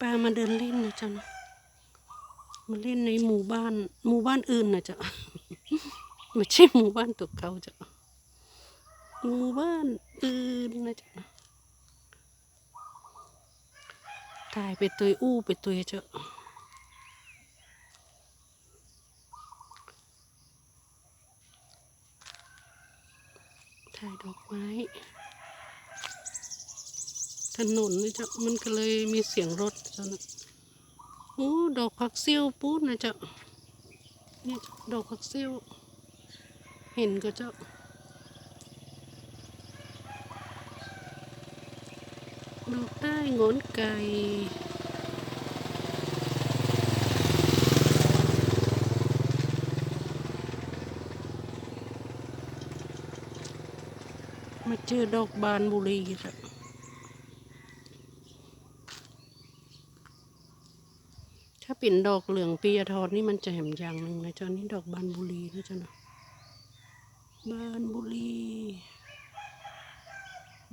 ป้ามาเดินเล่นนะจ๊ะนะมาเล่นในหมู่บ้าน หมู่บ้านอื่นนะจ๊ะไม่ใช่หมู่บ้านตัวเก่าจ้ะหมู่บ้านอื่นนะจ๊ะถ่ายไปตัวอู้ไปตัวจ้ะถ่ายดอกไม้ ถนนนี่จ้ะมันก็เลยมีเสียงรถจ้ะนะโอ้ดอกผักเซี่ยวปูดนะจ๊ะเนี่ยดอกผักเซี่ยว เห็นก็จ๊ะดอกใต้งอนไก่มาเจอดอกบานบุรีจ้ะถ้าเป็นดอกเหลืองปียทอดนี่มันจะแหมอย่างหนึ่งนะจ๊ะนี่ดอกบานบุรีนะจ๊ะนะบานบุรี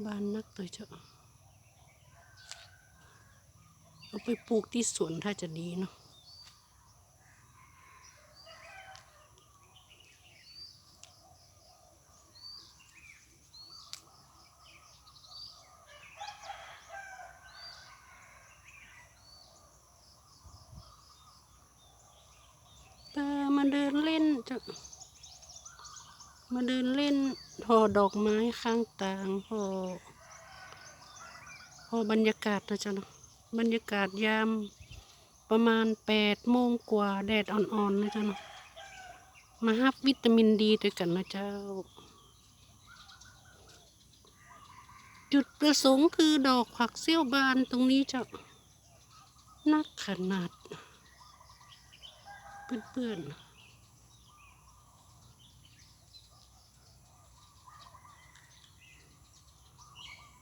บานนักเตยเจ้าเอาไปปลูกที่สวนถ้าจะดีเนาะตา มาเดินเล่นจ้ามาเดินเล่นพอดอกไม้ข้างทางพอพอบรรยากาศนะจ๊ะเนาะบรรยากาศยามประมาณแปดโมงกว่าแดดอ่อนๆนะจ๊ะเนาะมาฮับวิตามินดีด้วยกันนะเจ้า จุดประสงค์คือดอกผักเซี่ยวบานตรงนี้เจ้านักขนาด เพื่อนๆ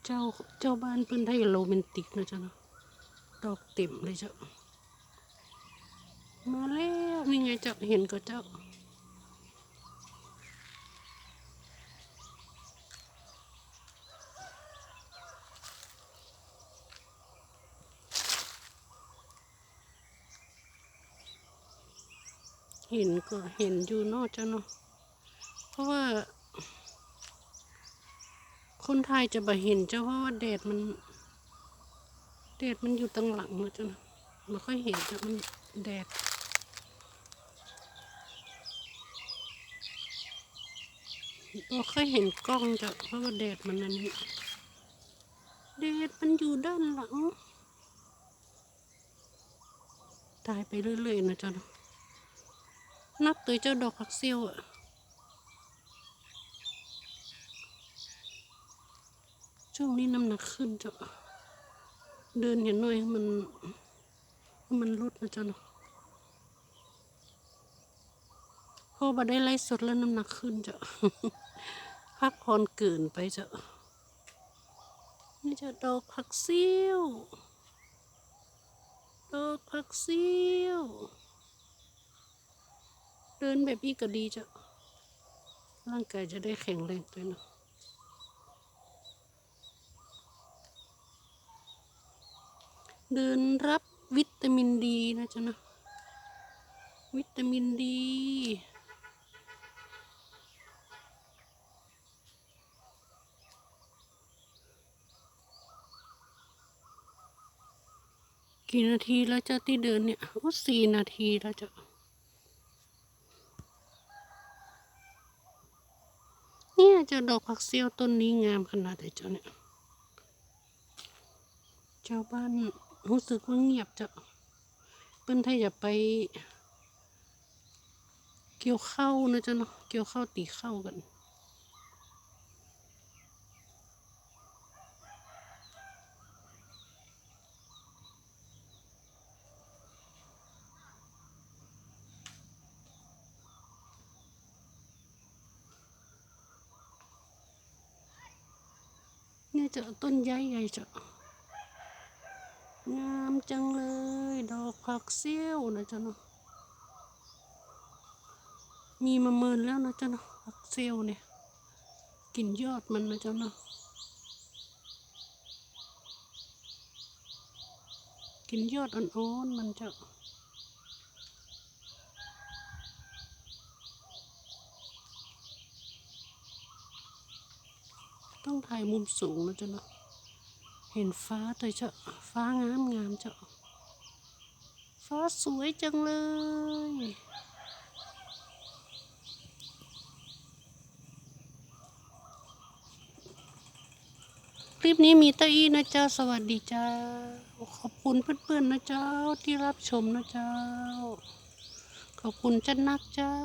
เจ้าเจ้าบ้านเพิ่นให้โรแมนติกนะจ๊ะเนาะดอกเต็มเลยเจ้ามาแล้วนี่ไงเจ้าเห็นก็เจ้าเห็นก็เห็นอยู่นอกจ้ะเนาะเพราะว่า คนไทยจะบ่เห็นเจ้าเพราะว่าแดดมันแดดมันอยู่ตั้งหลังนะจ๊ะนะไม่ค่อยเห็นจ้ะมันแดดไม่ค่อยเห็นกล้องจ้ะเพราะว่าแดดมันนั่นนี่แดดมันอยู่ด้านหลัง ตายไปเรื่อยๆนะจ๊ะนะนับตัวเจ้าดอกผักเซียวอะ ช่วงนี้น้ำหนักขึ้นจะเดินเห็นหน่อยมัน มันลดนะจ๊ะเนาะพอมาได้ไล่สดแล้วน้ำหนักขึ้นจะพักผ่อนเกินไปจะนี่จะดอกผักซี่วดอกผักซี่วเดินแบบนี้ก็ดีจ้ะร่างกายจะได้แข็งแรงด้วยเนาะ เดินรับวิตามินดีนะจ๊ะนะวิตามินดีกี่นาทีแล้วจ้ะที่เดินเนี่ยโอ้สี่นาทีแล้วจ้ะเนี่ยจะดอกผักเซียวต้นนี้งามขนาดไหนจ้ะเนี่ยชาวบ้าน รู้สึกว่าเงียบจะเปิ้นถ้าอย่าไป เกี่ยวข้าวนะจ๊ะเนาะเกี่ยวข้าวตีข้าวกันเนี่ยจะต้นใหญ่ใหญ่ๆจะ งามจังเลย ดอกผักเซี่ยวนะจ๊ะเนาะมีมาเมินแล้วนะจ๊ะเนาะผักเซี่ยวเนี่ยกินยอดมันนะจ๊ะเนาะกินยอดอ่อนๆมันจะต้องถ่ายมุมสูงนะจ๊ะเนาะ เห็นฟ้าเลยจ้ะฟ้างามงามๆจ้ะฟ้าสวยจังเลย คลิปนี้มีเต้าอี้นะเจ้า สวัสดีเจ้า ขอบคุณเพื่อนๆนะเจ้าที่รับชมนะเจ้า ขอบคุณเจ้านักเจ้า